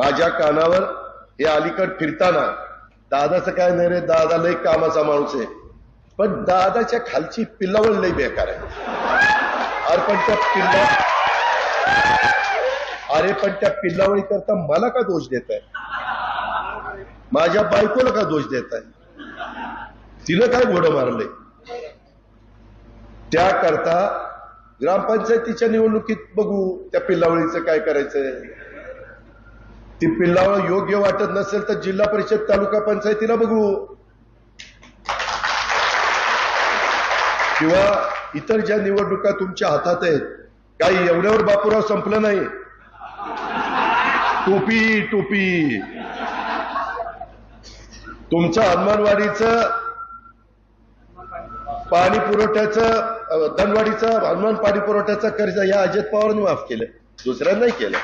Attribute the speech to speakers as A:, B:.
A: माझ्या कानावर हे अलीकड फिरताना दादाचं काय नाही रे दादा लय कामाचा माणूस आहे. पण दादाच्या खालची पिल्लावळ लय बेकार आहे. अरे पण त्या पिल्ला अरे पण त्या पिल्लावळी करता मला का दोष देत आहे माझ्या बायकोला का दोष देत आहे तिनं काय घोडं मारलंय? त्याकरता ग्रामपंचायतीच्या निवडणुकीत बघू त्या पिल्लावळीचं काय करायचंय. ती पिल्लावळ योग्य वाटत नसेल तर जिल्हा परिषद तालुका पंचायतीला बघू. किंवा इतर ज्या निवडणुका तुमच्या हातात आहेत काही एवढ्यावर बापूराव संपलं नाही. टोपी टोपी. तुमचं हनुमानवाडीचं पाणी पुरवठ्याचं धनवाडीचं हनुमान पाणी पुरवठ्याचा कर्ज या अजित पवारांनी माफ केलं. दुसऱ्यांना नाही केलं.